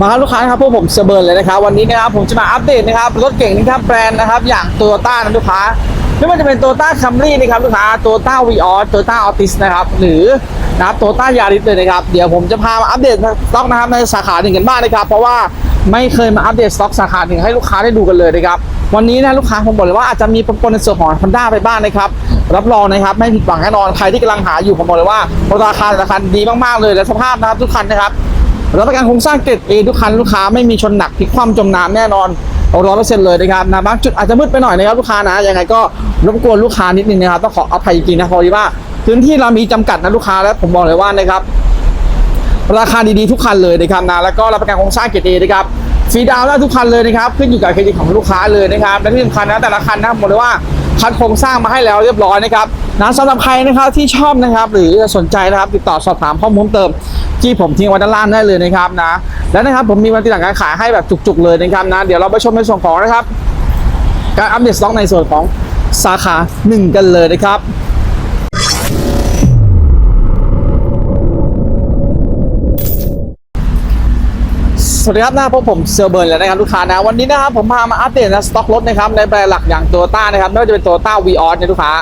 มาครับลูกค้านะครับพวกผมเซเบิร์นเลยนะครับวันนี้นะครับผมจะมาอัปเดตนะครับรถเก่งนะครับแบรนด์นะครับอย่างโตโยต้านะลูกค้าไม่ว่าจะเป็นโตโยต้าคัมรี่นะครับลูกค้าโตโยต้าวีออสโตโยต้าออติสนะครับหรือนะครับโตโยต้ายาริสเลยนะครับเดี๋ยวผมจะพามาอัปเดตสต็อกนะครับในสาขาหนึ่งกันบ้างนะครับ เพราะว่าไม่เคยมาอัปเดตสต็อกสาขาหนึ่งให้ลูกค้าได้ดูกันเลยนะครับวันนี้นะลูกค้าผมบอกเลยว่าอาจจะมีปนในส่วนของ Honda ไปบ้างนะครับรับรองนะครับไม่ผิดหวังแน่นอนใครที่กำลังหาอยู่ผมบอกเลยว่าราคาแต่ละคันดีมากๆเลยและสภาพนะครับทุกคันนะครับ รับประกันโครงสร้างเกรดเอทุกคันลูกค้าไม่มีชนหนักพลิกคว่ำจมน้ำแน่นอนร้อยเปอร์เซ็นต์เลยนะครับนะบางจุดอาจจะมืดไปหน่อยนะครับลูกค้านะยังไงก็รบกวนลูกค้านิดนึงนะครับต้องขออภัยจริงๆนะพราะว่าพื้นที่เรามีจำกัดนะลูกค้าและผมบอกเลยว่านะครับราคาดีๆทุกคันเลยนะครับนะแล้วก็รับประกันโครงสร้างเกรดเอนะครับฟรีดาวน์ได้ทุกคันเลยนะครับขึ้นอยู่กับเครดิตของลูกค้าเลยนะครับและที่สำคัญนะแต่ละคันนะผมบอกเลยว่า คัดโครงสร้างมาให้แล้วเรียบร้อยนะครับนะสำหรับใครนะครับที่ชอบนะครับ หรือสนใจนะครับ ติดต่อสอบถามข้อมูลเติมที่ผมทิ้งไว้ด้านล่างได้เลยนะครับนะและนะครับผมมีวันที่หลังการขายให้แบบจุกๆเลยนะครับนะเดี๋ยวเราไปชมในส่วนของนะครับ การอัปเดตสต็อกในส่วนของสาขาหนึ่งกันเลยนะครับ วัสดีครับหน้าพบผมเซอร์เบิร์นแล้วนะครับลูกค้านะวันนี้นะครับผมพามาอัปเดตนะสต็อกรถนะครับในแบรนด์หลักอย่างโตโยต้านะครับไม่ว่าจะเป็นโตโยต้าวีออสเนี่ยลูกค้า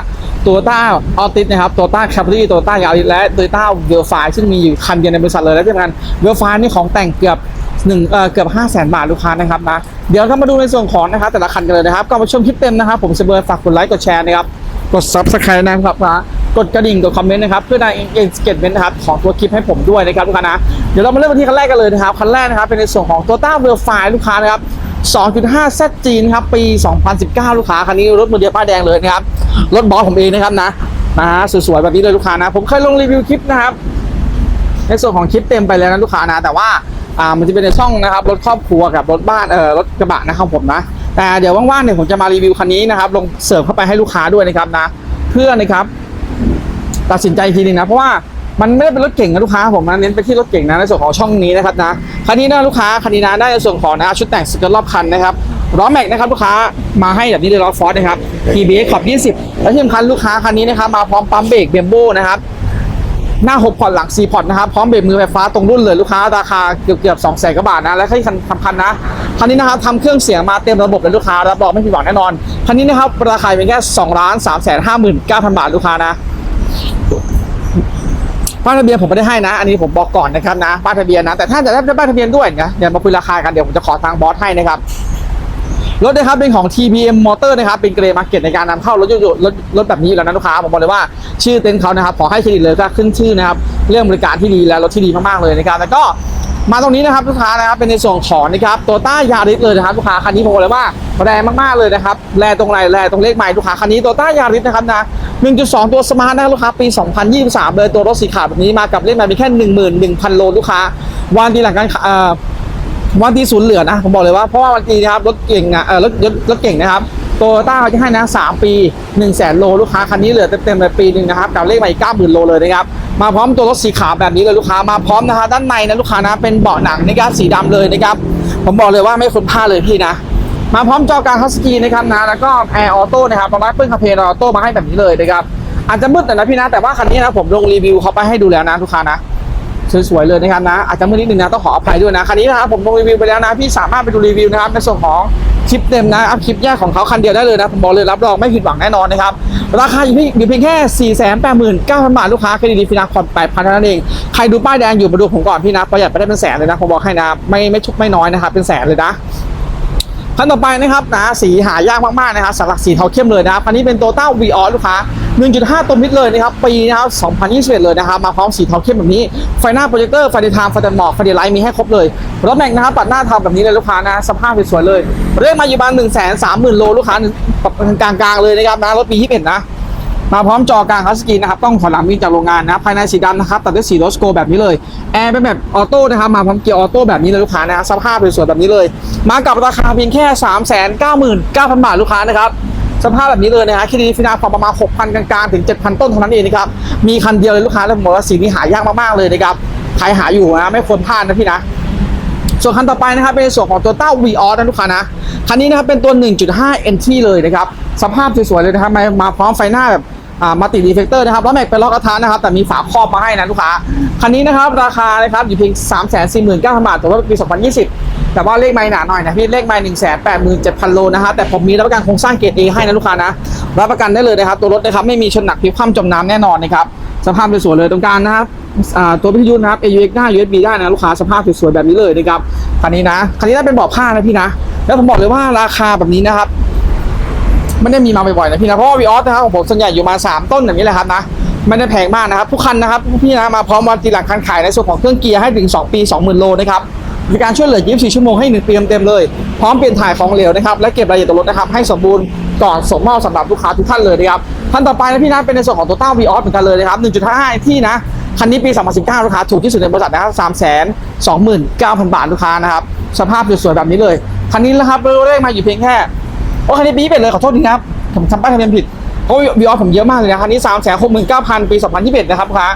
โตโยต้าออติสนะครับโตโยต้าแคปรี่โตโยต้ายาริสและโตโยต้าเวลไฟซึ่งมีอยู่คันเดียวในบริษัทเลยและที่สำคัญเวลไฟนี่ของแต่งเกือบหนึ่งเอ่อเกือบห้าแสนบาทลูกค้านะครับนะเดี๋ยวเรามาดูในส่วนของนะครับแต่ละคันกันเลยนะครับก่อนไปชมคลิปเต็มนะครับผมเซอร์เบิร์นฝากกดไลค์กดแชร์นะครับกด subscribe นะครับนะ กดกระดิ่งกดคอมเมนต์นะครับเพื่อได้เอ็นสเกตเมนต์นะครับของตัวคลิปให้ผมด้วยนะครับลูกค้านะเดี๋ยวเรามาเริ่มกันที่คันแรกกันเลยนะครับคันแรกนะครับเป็นในส่วนของ Toyota v e r f i ลูกค้านะครับ2.5 ZG นะครับปี 2019 ลูกค้าคันนี้รถมือเดียวป้ายแดงเลยนะครับรถบอสผมเองนะครับนะนะฮะสวยๆแบบนี้เลยลูกค้านะ ผมเคยลงรีวิวคลิปนะครับ ในส่วนของคลิปเต็มไปแล้วนะลูกค้านะ แต่ว่าอ่ามันจะเป็นในช่องนะครับรถครอบครัวกับรถบ้านเอ่อรถกระบะนะครับผมนะแต่เดี๋ยวว่างๆเนี่ยผมจะมารีวิวคันนี้นะครับลงเสิร์ฟเข้าไปให้ลูกค้าด้วยนะครับนะ เพื่อนะครับ ตัดสินใจอีกทีนึงนะ เพราะว่ามันไม่ได้เป็นรถเก่งนะลูกค้าผมนะเน้นไปที่รถเก่งนะในส่วนของช่องนี้นะครับนะคันนี้นะลูกค้าคันนี้นะได้ในส่วนของนะชุดแต่งสเกิร์ตรอบคันนะครับล้อแม็กนะครับลูกค้ามาให้แบบนี้เลยล้อฟอร์ดนะครับ PBS ขอบ20 และที่สำคัญลูกค้าคันนี้นะครับมาพร้อมปั๊มเบรกเบมโบนะครับหน้า6พอร์ตหลัง4พอร์ตนะครับพร้อมเบรกมือไฟฟ้าตรงรุ่นเลยลูกค้าราคาเกือบเกือบ2แสนกว่าบาทนะและที่สำคัญนะคันนี้นะครับทำเครื่องเสียงมาเต็มระบบเลยลูกค้ารับรองไม่ผิดหวังแน่นอนคันนี้นะครับราคาเป็นแค่2ล้าน3แสน5หมื่น9พันบาทลูกค้านะ ป้ายทะเบียนผมไม่ได้ให้นะ อันนี้ผมบอกก่อนนะครับนะป้ายทะเบียนนะแต่ถ้าจะได้ป้ายทะเบียนด้วยนะเดี๋ยวมาคุยราคากันเดี๋ยวผมจะขอทางบอสให้นะครับรถนะครับเป็นของ TBM Motor นะครับเป็นเกรย์มาร์เก็ตในการนำเข้ารถยนต์รถรถแบบนี้อยู่แล้วนะลูกค้าผมบอกเลยว่าชื่อเต็นท์เขานะครับขอให้เครดิตเลยก็ขึ้นชื่อนะครับเรื่องบริการที่ดีและรถที่ดีมากๆเลยนะครับแล้วก็ มาตรงนี้นะครับลูกค้านะครับเป็นในส่วนของนะครับโตต้ายาริสเลยนะครับลูกค้าคันนี้ผมบอกเลยว่าแรงมากๆเลยนะครับแรงตรงไหนแรงตรงเลขไมล์ลูกค้าคันนี้โตต้ายาริสนะครับนะ1.2 ตัวสมาร์ทนะลูกค้าปี 2023 เลยตัวรถสีขาวแบบนี้มากับเลขไมล์เพียงแค่ 11,000 โลลูกค้าวันดีหลังการเอ่อวันที่ศูนย์เหลือนะผมบอกเลยว่าเพราะว่าวันที่นะครับรถเก่งอะเออรถรถรถเก่งนะครับโตโยต้าเขาจะให้นะสามปี1นึ่งแสนโลลูกค้าคันนี้เหลือเต็มๆเลยปีหนึ่งนะครับกับเลขใหม่เก้าหมื่นโลเลยนะครับ มาพร้อมตัวรถสีขาวแบบนี้เลยลูกค้ามาพร้อมนะคะ ด้านในนะลูกค้านะเป็นเบาะหนังนะครับสีดำเลยนะครับ ผมบอกเลยว่าไม่คุ้มค่าเลยพี่นะ มาพร้อมจอการทัชสกรีนนะครับนะแล้วก็แอร์ออโต้นะครับประมาณเปิ้ลคาเพนออโต้มาให้แบบนี้เลยนะครับอาจจะมืดหน่นะพี่นะแต่ว่าคันนี้นะผมลงรีวิวเขาไปให้ดูแล้วนะลูกค้านะสวยๆเลยนะครับนะอาจจะมืดนิดนึงนะต้องขออภัยด้วยนะคันนี้นะครับผมลงรีวิวไปแล้วนะพี่สามารถไปดูรีวิวนะครับในส่วนของ คลิปเต็มนะอัพคลิปแยกของเขาคันเดียวได้เลยนะผมบอกเลยรับรองไม่ผิดหวังแน่นอนนะครับ ราคาอยู่ที่อยู่เพียงแค่ 4 8 9 0 0 0 บาทลูกค้าเครดิตฟินาคอน8,000เท่านั้นเอง ใครดูป้ายแดงอยู่มาดูผมก่อนพี่นะประหยัดไปได้เป็นแสนเลยนะผมบอกให้นะไม่ไม่ชุกไม่น้อยนะครับเป็นแสนเลยนะ คันต่อไปนะครับนะสีหายากมากๆนะครับสลักสีเทาเข้มเลยนะครับคันนี้เป็นโตต้าวีออลูกค้า 1.5 ตัวมิดเลยนะครับปีนะครับ2021 เลยนะครับมาพร้อมสีเทาเข้มแบบนี้ไฟหน้าโปรเจคเตอร์ไฟเดทามไฟตันหมอกไฟเดย์ไลท์มีให้ครบเลยรถแม็กนะครับปัดหน้าทำแบบนี้เลยลูกค้านะสภาพสวยๆเลย เรียกมาอยู่บ้าน1 3 0 0 0 0โลลูกค้ากลางๆเลยนะครับนะรถปี21นะ มาพร้อมจอกลางคัสกรีนนะครับต้องขอหลังวิ่งจากโรงงานนะภายในสีดำนะครับตัดด้วยสีโรสโกแบบนี้เลยแอร์เป็นแบบออโต้นะครับมาพร้อมเกียร์ออโต้แบบนี้เลยลูกค้านะสภาพสวยๆแบบนี้เลย มากับราคาเพียงแค่ 3 9 9 0 0 0 บาทลูกค้านะครับสภาพแบบนี้เลยนะฮะคิดดีฟินาพอประมาณ 6,000 กลางๆ ถึง 7,000 ต้นเท่านั้นเองนะครับมีคันเดียวเลยลูกค้าแล้วผมบอกว่าสีนี้หายากมากๆเลยนะครับใครหาอยู่นะไม่ควรพลาดนะพี่นะส่วนคันต่อไปนะครับเป็นส่วนของตัวเต้าวีออสนะลูกค้านะคันนี้นะครับเป็นตัว 1.5 NT เลยนะครับสภาพสวยๆเลยนะครับมามาพร้อมไฟหน้าแบบ อ่ามัลติรีเฟกเตอร์นะครับล้อแม็กเป็นล้อกระทะนะครับ แต่มีฝาครอบมาให้นะลูกค้า คันนี้นะครับราคานะครับอยู่เพียง 3 4 9 0 0 0บาทแต่ว่าปี 2020 แต่ว่าเลขไม่หนาหน่อยนะพี่เลขไม่1 8 7 0 0 0โลนะครับแต่ผมมีรับประกันโครงสร้างเกรด A ให้นะลูกค้านะรับประกันได้เลยนะครับตัวรถนะครับไม่มีชนหนักพลิกคว่ำจมน้ำแน่นอนนะครับสภาพสวยๆเลยตรงกลางนะครับอ่าตัวพิทยุนะครับ AUX หน้ USB ได้นะลูกค้าสภาพสวยๆแบบนี้เลยนะครับคันนี้นะคันนี้ได้เป็นเบาะผ้านะพี่นะ แล้วผมบอกเลยว่าราคาแบบนี้นะครับ ไม่ได้มีมาบ่อยๆนะพี่นะเพราะว่าวีออสนะครับของผมส่วนใหญ่อยู่มา 3 ต้นอย่างนี้แหละครับนะไม่ได้แพงมากนะครับทุกคันนะครับพี่นะมาพร้อมวันตีหลังคันขายในส่วนของเครื่องเกียร์ให้ถึง 2 ปี 20,000 โลนะครับมีการช่วยเหลือ 24 ชั่วโมงให้ 1 ปีเต็มๆเลย พร้อมเปลี่ยนถ่ายของเหลวนะครับ และเก็บรายละเอียดตัวรถนะครับ ให้สมบูรณ์ก่อนส่งมอบสำหรับลูกค้าทุกท่านเลยนะครับท่านต่อไปนะพี่นะเป็นในส่วนของตัวต้าวีออสเหมือนกันเลยนะครับ 1.5 ที่นะ คันนี้ปี 2019ลูกค้าถูกที่สุดในบริษัทนะครับ 329,000 บาทลูกค้านะครับ สภาพสวยๆแบบนี้เลย คันนี้นะครับเราได้มาอยู่เพียงแค่ โอ้คันนี้ปีเป็นเลยขอโทษทีนะครับผมทำป้ายทะเบียนผิดเพราะวีออผมเยอะมากเลยนะคันนี้3ามแสนหกหมื่นเก้าพันปี2021นยี่สิบเอ็ดนะครับลูกค้า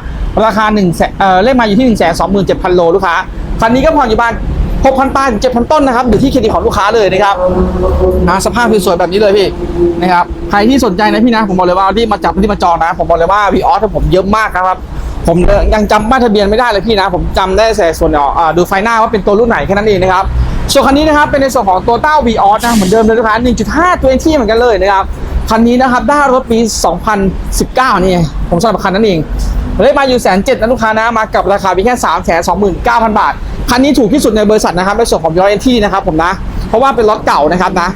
ราคา1นึ่งแสนเอ่อเลขมาอยู่ที่1นึ่งแสนสองหมื่นเจ็ดพันโลลูกค้าคันนี้ก็ผ่อนอยู่บ้านหกพันปลายเจ็ดพันต้นนะครับอยู่ที่เครดิตของลูกค้าเลยนะครับนะสภาพสวยๆแบบนี้เลยพี่นะครับใครที่สนใจนะพี่นะผมบอกเลยว่าที่มาจับที่มาจองนะ ผมบอกเลยว่าวีออสผมเยอะมากครับผมยังจำป้ายทะเบียนไม่ได้เลยพี่นะ ผมจำได้แต่ส่วนอ่าดูไฟหน้าว่าเป็นตัวรุ่นไหนแค่นั้นเองนะครับ ส่วนคันนี้นะครับเป็นในส่วนของตัวเต้าวีออสนะเหมือนเดิมเลยลูกค้า1.5 ตัวเองที่เหมือนกันเลยนะครับคันนี้นะครับได้รถปี 2019 นี่ผมสำหรับคันนั้นเองเลขมาอยู่แสนเจ็ดนะลูกค้านะมากับราคาเพียงแค่สามแสนสองหมื่นเก้าพันบาท คันนี้ถูกที่สุดในบริษัทนะครับในส่วนของยอเอนที่นะครับผมนะ เพราะว่าเป็นรถเก่านะครับนะ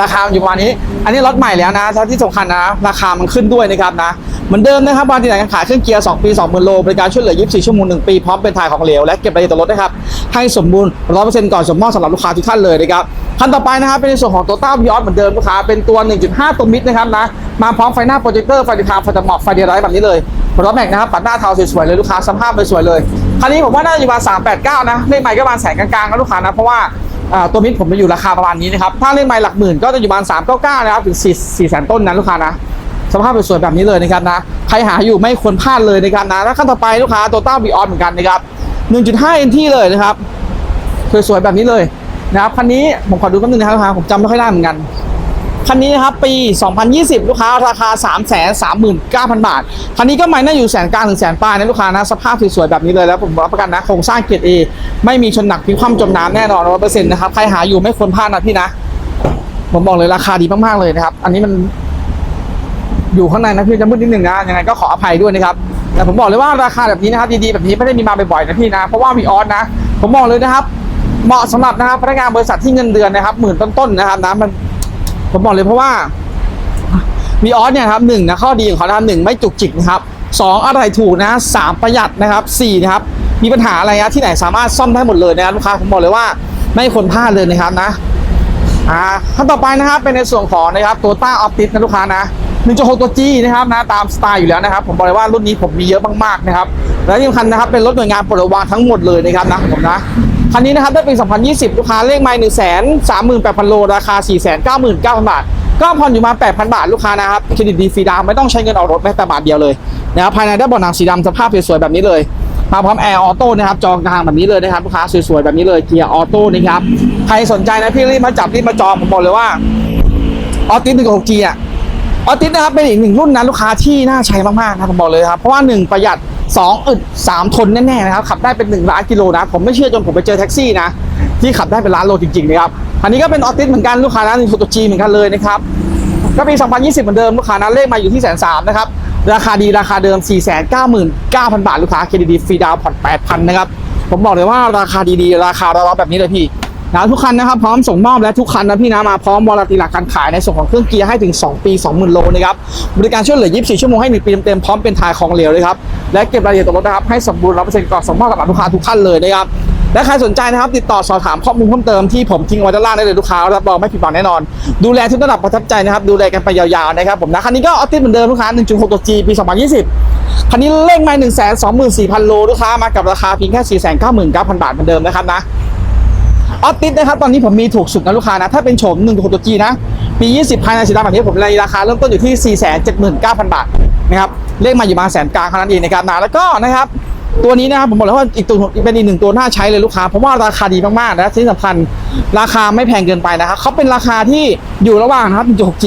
ราคาอยู่ประมาณนี้ อันนี้รถใหม่แล้วนะที่สำคัญนะ ราคามันขึ้นด้วยนะครับนะเหมือนเดิมนะครับบางทีไหนการขายเครื่องเกียร์ 2 ปี 20,000 โลบริการช่วยเหลือ 24 ชั่วโมง 1 ปี พร้อมเป็นถ่ายของเหลว และเก็บรายละเอียดตัวรถนะครับ ให้สมบูรณ์ 100%ก่อนสมมอบสำหรับลูกค้าทุกท่านเลยนะครับคันต่อไปนะครับเป็นในส่วนของตัวต้าวิออสเหมือนเดิมลูกค้าเป็นตัว 1.5 ตัวมิดนะครับนะมาพร้อมไฟหน้าโปรเจคเตอร์ไฟดีทางไฟตะหมอกไฟเดียร์ไรแบบนี้เลยรถแม็กนะครับปัดหน้าเทาสวยๆเลยลูกค้าสภาพสวยๆเลยคันนี้ผมว่าน่าจะอยู่ประมาณ389 นะเลขใหม่ก็ประมาณแสนกลางๆนะลูกค้านะเพราะว่า ตัวมิดผมจะอยู่ราคาประมาณนี้นะครับ ถ้าเล่นไม้หลักหมื่นก็จะอยู่ประมาณ 399 นะครับ ถึง 4 4แสนต้นนะลูกค้านะ สภาพสวยแบบนี้เลยนะครับนะ ใครหาอยู่ไม่ควรพลาดเลยนะครับนะ แล้วขั้นต่อไปลูกค้าตัวต้าบีออนเหมือนกันนะครับ 1.5 NT เลยนะครับ สวยๆแบบนี้เลยนะครับ คันนี้ผมขอดูแป๊บนึงนะครับลูกค้าผมจำไม่ค่อยได้เหมือนกัน คันนี้นะครับปี 2020 ลูกค้าราคา 3 3 9 0 0 0 บาท คันนี้ก็ไม่น่าอยู่แสนกลางถึงแสนปลายนะลูกค้านะ สภาพสวยๆแบบนี้เลยแล้วผมรับประกันนะโครงสร้างเกียรติเอไม่มีชนหนักพิคว่ำจมน้ำแน่นอนร้อยเปอร์เซ็นต์นะครับ ใครหาอยู่ไม่ควรพลาดนะพี่นะ ผมบอกเลยราคาดีมากๆเลยนะครับ อันนี้มันอยู่ข้างในนะพี่จะมืดนิดนึงนะยังไงก็ขออภัยด้วยนะครับแต่ผมบอกเลยว่าราคาแบบนี้นะครับดีๆแบบนี้ไม่ได้มีมาบ่อยๆนะพี่นะ เพราะว่าวีออสนะ ผมบอกเลยนะครับ เหมาะสำหรับนะครับพนักงานบริษัทที่เงินเดือนนะครับหมื่นต้นๆนะครับนะมัน ผมบอกเลยเพราะว่าวีออสเนี่ยครับหนึ่งนะข้อดีของเขานะครับหนึ่งไม่จุกจิกนะครับสองอะไรถูกนะสามประหยัดนะครับสี่นะครับมีปัญหาอะไรนะที่ไหนสามารถซ่อมได้หมดเลยนะครับลูกค้าผมบอกเลยว่าไม่ควรพลาดเลยนะครับนะอ่าขั้นต่อไปนะครับเป็นในส่วนของนะครับตัวต้าออปติสนะลูกค้านะ1.6ตัว G นะครับนะตามสไตล์อยู่แล้วนะครับ ผมบอกเลยว่ารุ่นนี้ผมมีเยอะมากๆนะครับ และที่สำคัญนะครับเป็นรถหน่วยงานปลดระวางทั้งหมดเลยนะครับนะผมนะ คันนี้นะครับได้ปี 2020 ลูกค้าเลขไมล์1 3 8 0 0 0 โล ราคา 499,000 บาท ก็ผ่อนอยู่มา 8,000 บาท ลูกค้านะครับ เครดิตดีฟรีดาวไม่ต้องใช้เงินออกรถแม้แต่บาทเดียวเลยนะครับภายในได้เบาะหนังสีดำสภาพสวยๆแบบนี้เลยมาพร้อมแอร์ออโต้นะครับจอกลางแบบนี้เลยนะครับลูกค้าสวยๆแบบนี้เลยเกียร์ออโต้นะครับใครสนใจนะพี่รีบมาจับรีบมาจองผมบอกเลยว่าออติสหนึ่งหกจีอะออติสนะครับเป็นอีกหนึ่งรุ่นนะลูกค้าที่น่าใช้มากๆนะผมบอกเลยครับเพราะว่าหนึ่งประหยัด สองอึดสามทนแน่ๆนะครับขับได้เป็นหนึ่งล้านกิโลนะผมไม่เชื่อจนผมไปเจอแท็กซี่นะที่ขับได้เป็นล้านโลจริงๆนะครับอันนี้ก็เป็นออติสเหมือนกันลูกค้านะหนึ่งตัวจีเหมือนกันเลยนะครับก็ปี2020 เหมือนเดิมลูกค้านั้นเลขมาอยู่ที่แสนสามนะครับราคาดีราคาเดิม 499,000 บาท ลูกค้าเครดิตดีฟรีดาวผ่อน8,000 นะครับ ผมบอกเลยว่าราคาดีๆ ราคาเราแบบนี้เลยพี่ นะทุกคันนะครับพร้อมส่งมอบและทุกคันนะพี่นะมาพร้อมวอลติหลักการขายในส่วนของเครื่องเกียร์ให้ถึง 2 ปี 20,000 โลนะครับบริการช่วยเหลือ 24 ชั่วโมงให้ 1 ปีเต็มๆพร้อมเป็นทายของเหลวเลยครับและเก็บรายละเอียดตัวรถนะครับให้สมบูรณ์ร้อยเปอร์เซ็นต์ก่อนส่งมอบกับลูกค้าทุกท่านเลยนะครับและใครสนใจนะครับ ติดต่อสอบถามข้อมูลเพิ่มเติมที่ผมทิ้งไว้ด้านล่างได้เลยลูกค้ารับรองไม่ผิดหวังแน่นอน ดูแลทุกระดับประทับใจนะครับ ดูแลกันไปยาวๆนะครับผมนะคันนี้ก็ออติสเหมือนเดิมลูกค้า 1.6 ตัว G ปี 2020 คันนี้เลขไมล์1 2 4 0 0 0 โลลูกค้ามากับราคาเพียงแค่ 499,000 บาทเหมือนเดิมนะครับนะ ออติสนะครับตอนนี้ผมมีถูกสุดนะลูกค้านะ ถ้าเป็นโฉม1 6ตัว G นะ ปี 20ภายในสีดำแบบนี้ผมในราคาเริ่มต้นอยู่ที่ 479,000 บาทนะครับเลขมาอยู่มาแสนกลางเท่านั้นเองนะครับนะแล้วก็นะครับตัวนี้นะครับผมบอกเลยว่าอีกตัวเป็นอีกหนึ่งตัวน่าใช้เลยลูกค้าเพราะว่าราคาดีมากๆนะที่สำคัญราคาไม่แพงเกินไปนะครับเขาเป็นราคาที่อยู่ระหว่างนะครับ 1.6G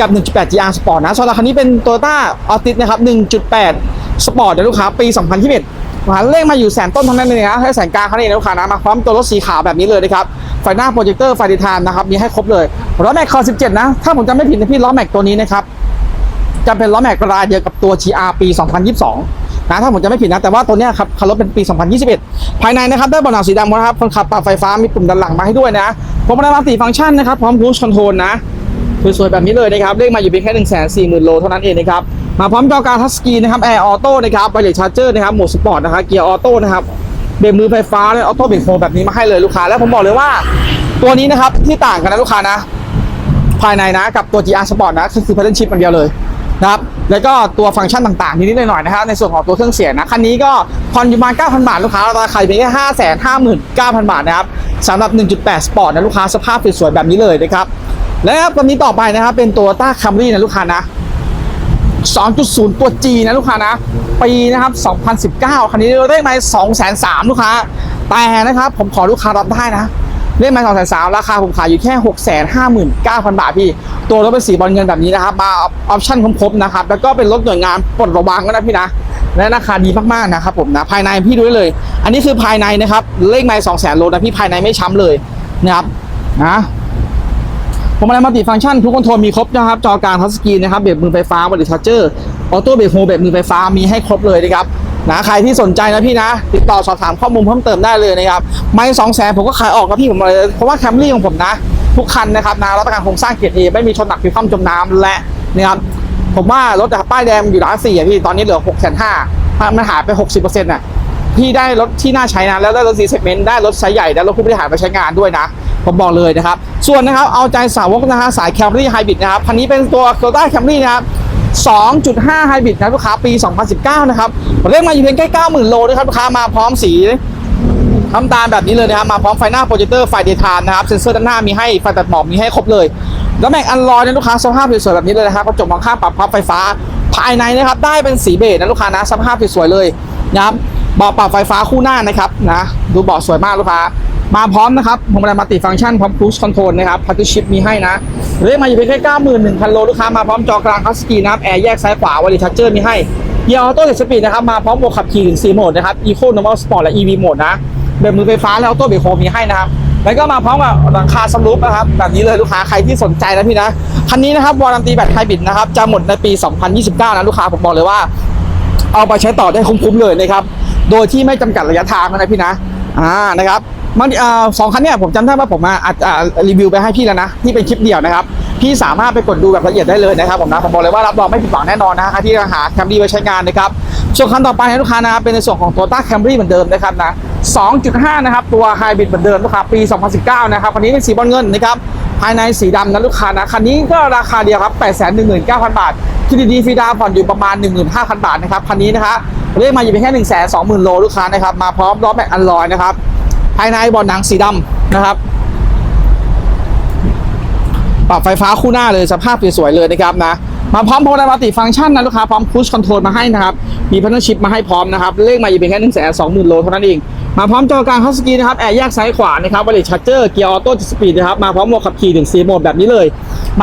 กับ 1.8 GR Sport นะสำหรับคันนี้เป็น Toyota Altis นะครับ 1.8 Sport นะลูกค้าปี 2021 หาเลขมาอยู่แสนต้นเท่านั้นเองนะให้แสนกลางเขานี่นะลูกค้านะมาพร้อมตัวรถสีขาวแบบนี้เลยนะครับไฟหน้าโปรเจคเตอร์ไฟดีทานนะครับมีให้ครบเลยล้อแม็กคอ17 นะ ถ้าผมจำไม่ผิดนะพี่ล้อแม็กตัวนี้นะครับจะเป็นล้อแม็กรายเดียวกับตัว GR ปี 2022 นะถ้าผมจะไม่ผิดนะ แต่ว่าตัวเนี้ยครับคันรถเป็นปี 2021 ภายในนะครับได้เบาะหนังสีดำนะครับคนขับปรับไฟฟ้ามีปุ่มด้านหลังมาให้ด้วยนะผมได้มาติฟังก์ชันนะครับพร้อมคูชคอนโทรลนะสวยๆแบบนี้เลยนะครับเลขมาอยู่เพียงแค่1 4 0 0 0 0โลเท่านั้นเองนะครับ มาพร้อมจอการทัชสกรีนนะครับแอร์ออโต้นะครับไวเลสชาร์เจอร์นะครับโหมดสปอร์ตนะครับเกียร์ออโต้นะครับเบรกมือไฟฟ้าและออโต้เบรกโฮแบบนี้มาให้เลยลูกค้า แล้วผมบอกเลยว่า ตัวนี้นะครับที่ต่างกันนะลูกค้านะ ภายในนะกับตัว GR Sport นะก็คือ Pattern Chip มันเดียวเลยนะครับแล้วก็ตัวฟังก์ชันต่างๆ นิดๆหน่อยๆนะครับในส่วนของตัวเครื่องเสียงนะคันนี้ก็ผ่อนอยู่ประมาณ9,000 บาทลูกค้าราคาเพียงแค่559,000 บาทนะครับสำหรับ 1.8 Sport นะลูกค้าสภาพสวยๆแบบนี้เลยนะครับและครับตัวนี้ต่อไปนะครับเป็นตัวต้าคัมรี่นะลูกค้านะ 2.0 ตัว G นะลูกค้านะ ปีนะครับ 2019 คันนี้เลขไม้203,000 ลูกค้า แต่นะครับ ผมขอลูกค้ารับได้นะเลขไม้203ราคาผมขายอยู่แค่659,000บาทพี่ ตัวรถเป็นสีบอลเงินแบบนี้นะครับ มาออปชั่นครบๆนะครับ แล้วก็เป็นรถหน่วยงานปลดระวางก็นะพี่นะ และราคาดีมากๆนะครับผมนะ ภายในพี่ดูได้เลย อันนี้คือภายในนะครับ เลขไม้200,000โลนะพี่ภายในไม่ช้ำเลยนะครับ นะ ผมอะไรมัลติฟังก์ชันทุกคอนโทรลมีครบนะครับ จอการทัชสกรีนนะครับเบรกมือไฟฟ้าบริชาร์เจอร์ออโต้เบรกโฮเบรกมือไฟฟ้ามีให้ครบเลยนะครับนะใครที่สนใจนะพี่นะ ติดต่อสอบถามข้อมูลเพิ่มเติมได้เลยนะครับ ไม่สองแสนผมก็ขายออกครับพี่ผมเลยเพราะว่าแคมรี่ของผมนะ ทุกคันนะครับนะรับประกันโครงสร้างเกียรติเอไม่มีชนหนักพิความจมน้ำและนะครับผมว่ารถจากป้ายแดงอยู่ล้านสี่อะพี่ตอนนี้เหลือหกแสนห้ามันหายไปหกสิบเปอร์เซ็นต์อะพี่ได้รถที่น่าใช้นะแล้วได้รถสีเซกเมนต์ได้รถไซส์ใหญ่ได้รถผู้บริหารไปใช้งานด้วยนะ ผมบอกเลยนะครับ ส่วนนะครับเอาใจสาวกนะฮะสายแคมรี่ไฮบริดนะครับคันนี้เป็นตัว Toyota Camry นะครับ2.5ไฮบริดนะลูกค้าปี 2019 นะครับเรียกมาอยู่เพียงแค่90,000 โลนะครับลูกค้ามาพร้อมสีน้ำตาลแบบนี้เลยนะครับมาพร้อมไฟหน้าโปรเจคเตอร์ไฟเดทานนะครับเซ็นเซอร์ด้านหน้ามีให้ไฟตัดหมอกมีให้ครบเลย แล้วแม็กอันลอยนะลูกค้าสภาพสวยๆแบบนี้เลยนะครับกระจกมองข้างปรับพับไฟฟ้า ภายในนะครับได้เป็นสีเบจนะลูกค้านะสภาพสวยๆเลยนะครับเบาะปรับไฟฟ้าคู่หน้านะครับนะดูเบาะสวยมากลูกค้า มาพร้อมนะครับพวงมาลัยมัลติฟังก์ชันพร้อมครูซคอนโทรลนะครับพัตติชิพมีให้นะเรียกมาอยู่เพียงแค่91,000โลลูกค้ามาพร้อมจอกลางคัสกีนะครับแอร์แยกซ้ายขวาวอลิทัชเจอร์มีให้เกียร์ออโต้เจ็ดสปีดนะครับมาพร้อมโหมดขับขี่ถึง4โหมดนะครับอีโคนอร์มอลสปอร์ตและ EV โหมดนะเบรกมือไฟฟ้าและออโต้เบรกโฮมีให้นะครับแล้วก็มาพร้อมกับหลังคาสลูปนะครับแบบนี้เลยลูกค้าใครที่สนใจนะพี่นะคันนี้นะครับวอร์ันตีแบตไฮบริดนะครับจะหมดในปี 2029 นะลูกค้าผมบอกเลยว่า เอาไปใช้ต่อได้คุ้มๆเลยนะครับโดยที่ไม่จำกัดระยะทางนะพี่นะอ่านะครับ มันอ่าสองคันเนี่ยผมจำได้ว่าผมมาอาจจะรีวิวไปให้พี่แล้วนะที่เป็นคลิปเดียวนะครับพี่สามารถไปกดดูแบบละเอียดได้เลยนะครับผมนะผมบอกเลยว่ารับรองไม่ผิดหวังแน่นอนนะใครที่หาแคมรี่ไว้ใช้งานนะครับส่วนคันต่อไปนะลูกค้านะครับเป็นในส่วนของ Toyota Camry เหมือนเดิมนะครับนะ 2.5 นะครับ ตัวไฮบริดเหมือนเดิมลูกค้าปี 2019 นะครับคันนี้เป็นสีบอลเงินนะครับภายในสีดำนะลูกค้านะคันนี้ก็ราคาเดียวครับ 819,000 บาทคิดดีๆฟรีดาวน์ผ่อนอยู่ประมาณ 15,000 บาทนะครับคันนี้นะครับเรียกมาอยู่เพียงแค่ 120,000 โลลูกค้านะครับมาพร้อมล้อแม็กอันลอยนะครับ ภายในบอลหนังสีดำนะครับ ปรับไฟฟ้าคู่หน้าเลยสภาพสวยๆเลยนะครับนะมาพร้อมพวงมาลัยมัลติฟังก์ชันนะลูกค้าพร้อมพุชคอนโทรลมาให้นะครับ มีพันธุ์ชิปมาให้พร้อมนะครับ เลขมาอยู่เพียงแค่หนึ่งแสนสองหมื่นโลเท่านั้นเอง มาพร้อมจอกลางคัสกีนะครับ แอร์แยกซ้ายขวานะครับวอลเลชาร์เจอร์เกียร์ออโต้จิสปีดนะครับ มาพร้อมโหมดขับขี่ถึงสีโหมดแบบนี้เลย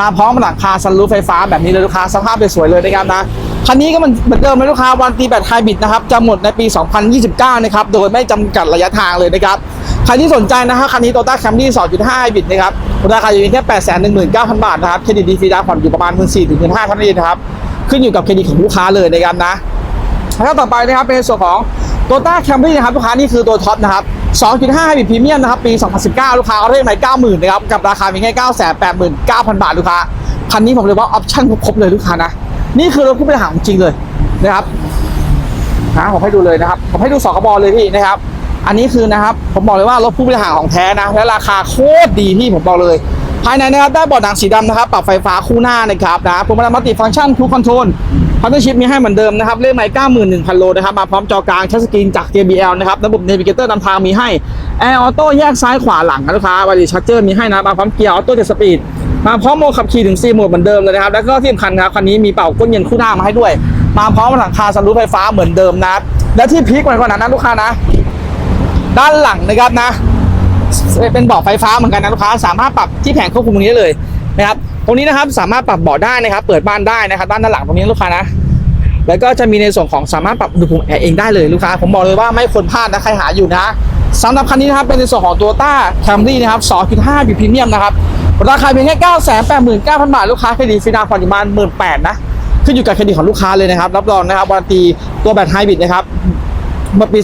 มาพร้อมหลังคาซันรูฟไฟฟ้าแบบนี้เลยลูกค้าสภาพสวยเลยนะครับนะคันนี้ก็มันเหมือนเดิมเลยลูกค้าวันตีแบตไฮบริดนะครับจะหมดในปี 2029 นะครับ โดยไม่จำกัดระยะทางเลยนะครับ ใครที่สนใจนะครับคันนี้ Toyota Camry 2.5ไฮบริดนะครับราคาอยู่ที่แค่819,000บาทนะครับเครดิตดีฟรีดาวผ่อนอยู่ประมาณ1 4 0 0 0ถึง1 5 0 0 0เท่านั้นเองนะครับขึ้นอยู่กับเครดิตของลูกค้าเลยในะครับนะแล้วต่อไปนะครับเป็นส่วนของ Toyota Camry นะครับลูกค้านี่คือตัวท็อปนะครับ2.5 Hybrid Premium นะครับปี 2019 ลูกค้าเอาได้ใหม่90,000นะครับกับราคาเพียงแค่989,000 บาทลูกค้าคันนี้ผมเลยว่าออปชั่นครบเลยลูกค้านะ นี่คือรถผู้บริหารของจริงเลยนะครับนะผมให้ดูเลยนะครับ ผมให้ดูสกบเลยพี่นะครับ อันนี้คือนะครับ ผมบอกเลยว่ารถผู้บริหารของแท้นะ และราคาโคตรดีพี่ผมบอกเลย ภายในนะครับได้เบาะหนังสีดำนะครับ ปรับไฟฟ้าคู่หน้านะครับนะผมมามัลติฟังก์ชันทูคอนโทรลพันธุ์ชิพมีให้เหมือนเดิมนะครับเลขหมาย91,000 โลนะครับ มาพร้อมจอกลางทัชสกรีนจาก JBL นะครับ ระบบเนวิเกเตอร์นำทางมีให้แอร์ออโต้แยกซ้ายขวาหลังนะลูกค้าวาลีชาร์เจอร์มีให้นะ มาพร้อมเกียร์ออโต้เจ็ดสปีด มาพร้อมโหมดขับขี่ถึง4โหมดเหมือนเดิมเลยนะครับ แล้วก็ที่สำคัญครับคันนี้มีเป่าก้นเย็นคู่หน้ามาให้ด้วย มาพร้อมหลังคาซันรูฟไฟฟ้าเหมือนเดิมนะ และที่พีคกว่านั้นนะลูกค้านะ ด้านหลังนะครับนะ เป็นเบาะไฟฟ้าเหมือนกันนะลูกค้าสามารถปรับที่แผงควบคุมตรงนี้ได้เลยนะครับตรงนี้นะครับสามารถปรับเบาะได้นะครับ เปิดบ้านได้นะครับ ด้านด้านหลังตรงนี้ลูกค้านะ แล้วก็จะมีในส่วนของสามารถปรับอุณหภูมิแอร์เองได้เลยลูกค้า ผมบอกเลยว่าไม่ควรพลาดนะใครหาอยู่นะสำหรับคันนี้นะครับเป็นในส่วนของ Toyota Camry นะครับ2.5ปีพรีเมียมนะครับราคาเพียงแค่989,000 บาทลูกค้าเครดิตฟรีดาวผ่อนอยู่ประมาณ18,000นะขึ้นอยู่กับเครดิตของลูกค้าเลยนะครับ รับรองนะครับวารันตีตัวแบตไฮบริดนะครับ ปี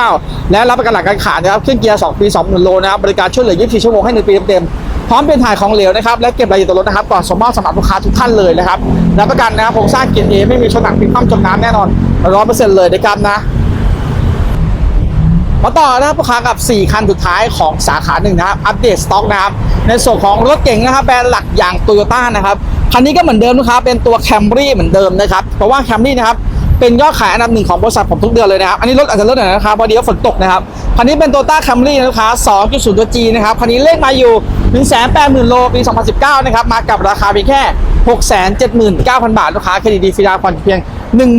2029 และรับประกันหลักการขายนะครับเครื่องเกียร์ 2 ปี 20,000 โลนะครับบริการช่วยเหลือ 24 ชั่วโมงให้ 1 ปีเต็มๆพร้อมเป็นถ่ายของเหลวนะครับและเก็บรายละเอียดตัวรถนะครับก่อนส่งมอบสำหรับลูกค้าทุกท่านเลยนะครับรับประกันนะครับโครงสร้างเกียร์เอไม่มีชนหนักพลิกคว่ำจมน้ำแน่นอน100%เลยนะครับนะมาต่อนะครับลูกค้ากับ 4 คันสุดท้ายของสาขาหนึ่งนะครับ อัปเดตสต็อกนะครับ ในส่วนของรถเก่งนะครับ แบรนด์หลักอย่างโตโยต้านะครับ คันนี้ก็เหมือนเดิมนะครับ เป็นตัวแคมรี่เหมือนเดิมนะครับ เพราะว่าแคมรี่นะครับ เป็นยอดขายอันดับหนึ่งของบริษัทผมทุกเดือนเลยนะครับ อันนี้รถอาจจะลดหน่อยนะครับพราะเดี๋ยวฝนตกนะครับ คันนี้เป็นโตต้าแคมรี่นะลูกค้า2.0 ตัว G นะครับ คันนี้เลขมาอยู่ 180,000 โล ปี 2019 นะครับ มากับราคาเพียงแค่ 679,000 บาท ลูกค้าเครดิตดีฟรีดาวน์ผ่อนเพียง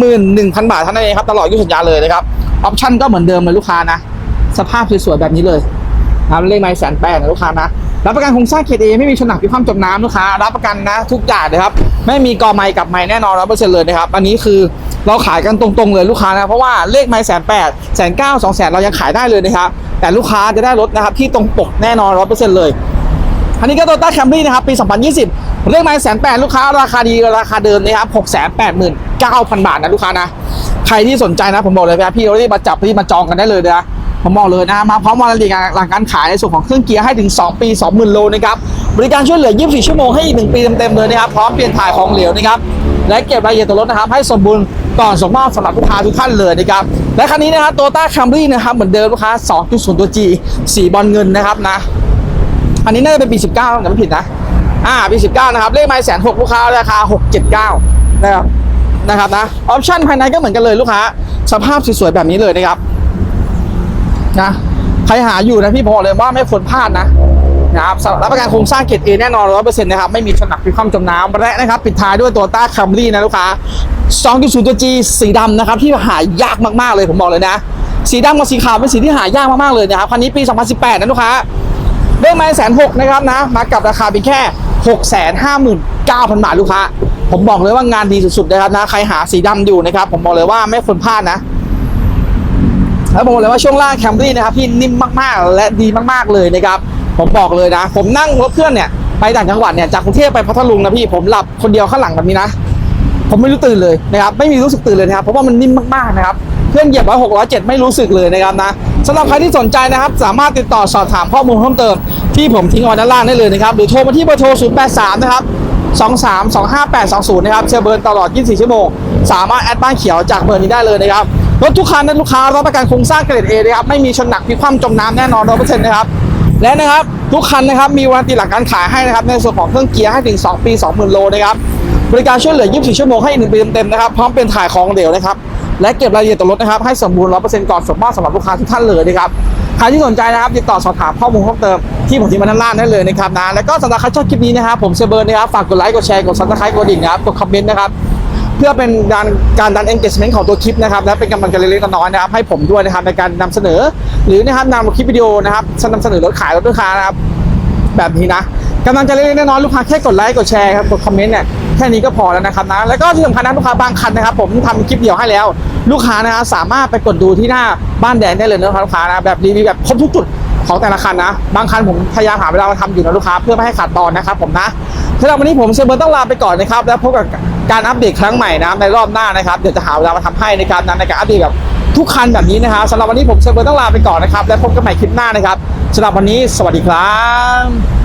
11,000 บาทเท่านั้นเองครับ ตลอดยุสัญญาเลยนะครับ ออปชั่นก็เหมือนเดิมเลยลูกค้านะ สภาพสวยๆแบบนี้เลยนะครับเลขม้แสนแปดนะลูกค้านะรับประกันโครงสร้างเคเอไม่มีชนหนักพิความจมน้ำลูกค้ารับประกันนะทุกอย่างเลยครับไม่มีกอไม้กับไม้แน่นอนร้อยเปอร์เซ็นต์เลยนะครับอันนี้คือ เราขายกันตรงๆเลยลูกค้านะเพราะว่าเลขไม้แสนแปดแสนเก้าสองแสนเรายังขายได้เลยนะครับแต่ลูกค้าจะได้รถนะครับที่ตรงปกแน่นอนร้อยเปอร์เซ็นต์เลยอันนี้ก็โตต้าแคมรี่นะครับปี 2020 เรื่องไม้แสนแปดลูกค้าราคาดีราคาเดิมนะครับ6 8 9 0 0 0บาทนะลูกค้านะใครที่สนใจนะผมบอกเลยนะพี่เรีบมาจับรีบมาจองกันได้เลยนะผมบอกเลยนะมาพร้อมวารันตีหลังการขายในส่วนของเครื่องเกียร์ให้ถึง 2 ปี 20,000 โลนะครับ บริการช่วยเหลือ 24 ชั่วโมงให้อีก 1 ปีเต็มๆเลยนะครับ พร้อมเปลี่ยนถ่ายของเหลวนะครับ และเก็บรายละเอียดตัวรถนะครับ ให้สมบูรณ์ก่อนส่งมอบสำหรับลูกค้าทุกท่านเลยนะครับ และคันนี้นะครับโตต้าคัมรี่นะครับ เหมือนเดิมลูกค้า 2.0 ตัว G สีบอลเงินนะครับนะ อันนี้น่าจะเป็นปี 19ถ้าไม่ผิดนะ อ่า ปี 19 นะครับ เลขไม้แสนหกลูกค้าราคา 679 นะครับ นะครับนะ ออปชั่นภายในก็เหมือนกันเลยลูกค้า สภาพสวยๆแบบนี้เลยนะครับ นะ ใครหาอยู่นะพี่บอกเลยว่าไม่ควรพลาดนะ นะครับสำหรับประกันโครงสร้างเกรดเอแน่นอน100%นต์นะครับ ไม่มีชนหนักพิความจมน้ำและนะครับ ปิดท้ายด้วยตัวต้าคัมรี่นะลูกค้า2.0ตัว G สีดำนะครับ ที่หายากมากๆเลยผมบอกเลยนะ สีดำกับสีขาวเป็นสีที่หายากมากๆเลยนะครับคันนี้ปี 2018 นะลูกค้าได้ไม้แสนหกนะครับนะ มากับราคาเพียงแค่หกแสนห้าหมื่นเก้าพันบาทลูกค้า ผมบอกเลยว่างานดีสุดๆนะครับนะ ใครหาสีดำอยู่นะครับ ผมบอกเลยว่าไม่ควรพลาดนะแล้วบอกเลยว่าช่วงล่างแคมรี่นะครับพี่นิ่มมากๆ และดีมากๆเลยนะครับ ผมบอกเลยนะ ผมนั่งรถเพื่อนเนี่ยไปต่างจังหวัดเนี่ยจากกรุงเทพไปพัทลุงนะพี่ผมหลับคนเดียวข้างหลังแบบนี้นะผมไม่รู้ตื่นเลยนะครับไม่มีรู้สึกตื่นเลยนะครับเพราะว่ามันนิ่มมากๆนะครับเครื่องเหยียบไว้607ไม่รู้สึกเลยนะครับนะสำหรับใครที่สนใจนะครับ สามารถติดต่อสอบถามข้อมูลเพิ่มเติมที่ผมทิ้งเอาไว้ด้านล่างได้เลยนะครับหรือโทรมาที่เบอร์โทร083นะครับ2325 820นะครับเชอร์เบิร์นตลอด 24 ชั่วโมง สามารถแอดบ้านเขียวจากเบอร์นี้ได้เลยนะครับรถทุกคันนั้นลูกค้ารับประกันโครงสร้างเกรดเอนะครับไม่มีชนหนักพิคว่ำจมน้ำแน่นอน100%นะครับ และนะครับทุกคันนะครับมีวันตีหลังการขายให้นะครับในส่วนของเครื่องเกียร์ให้ถึง 2 ปี 20,000 โลนะครับบริการช่วยเหลือ 24 ชั่วโมงให้อีก1ปีเต็มๆนะครับพร้อมเป็นถ่ายของเหลวนะครับและเก็บรายละเอียดตัวรถนะครับให้สมบูรณ์100%ก่อนส่งมอบสำหรับลูกค้าทุกท่านเลยนะครับใครที่สนใจนะครับติดต่อสอบถามข้อมูลเพิ่มเติมที่ผมทิ้งมาด้านล่างได้เลยนะครับนะแล้วก็สำหรับใครชอบคลิปนี้นะครับผมเชอร์เบิร์นนะครับฝากกดไลค์กดแชร์กดซับสไครต์กดดิ่งนะครับกดคอมเมนต์นะครับ เพื่อเป็นการการดัน engagement ของตัวคลิปนะครับและเป็นกำลังใจเล็กๆน้อยๆนะครับให้ผมด้วยนะครับในการนำเสนอ หรือนะครับนำคลิปวิดีโอนะครับนำเสนอรถขายรถลูกค้านะครับแบบนี้นะกำลังใจเล็กๆน้อยๆลูกค้าแค่กดไลค์กดแชร์ครับกดคอมเมนต์เนี่ยแค่นี้ก็พอแล้วนะครับนะแล้วก็ที่สำคัญนะลูกค้าบางคันนะครับผมทำคลิปเดียวให้แล้ว ลูกค้านะครับสามารถไปกดดูที่หน้าบ้านแดงได้เลยนะครับลูกค้านะแบบรีวิวแบบครบทุกจุด ของแต่ละคันนะ บางคันผมพยายามหาเวลามาทำอยู่นะลูกค้าเพื่อไม่ให้ขาดตอนนะครับผมนะสำหรับวันนี้ผมเชิญเบิร์ตต้องลาไปก่อนนะครับ แล้วพบกับการอัปเดตครั้งใหม่นะในรอบหน้านะครับเดี๋ยวจะหาเวลามาทำให้นะครับนในการอัปเดตแบบทุกคันแบบนี้นะครับสำหรับวันนี้ผมเชิญเบิร์ตต้องลาไปก่อนนะครับ แล้วพบกันใหม่คลิปหน้านะครับสำหรับวันนี้สวัสดีครับ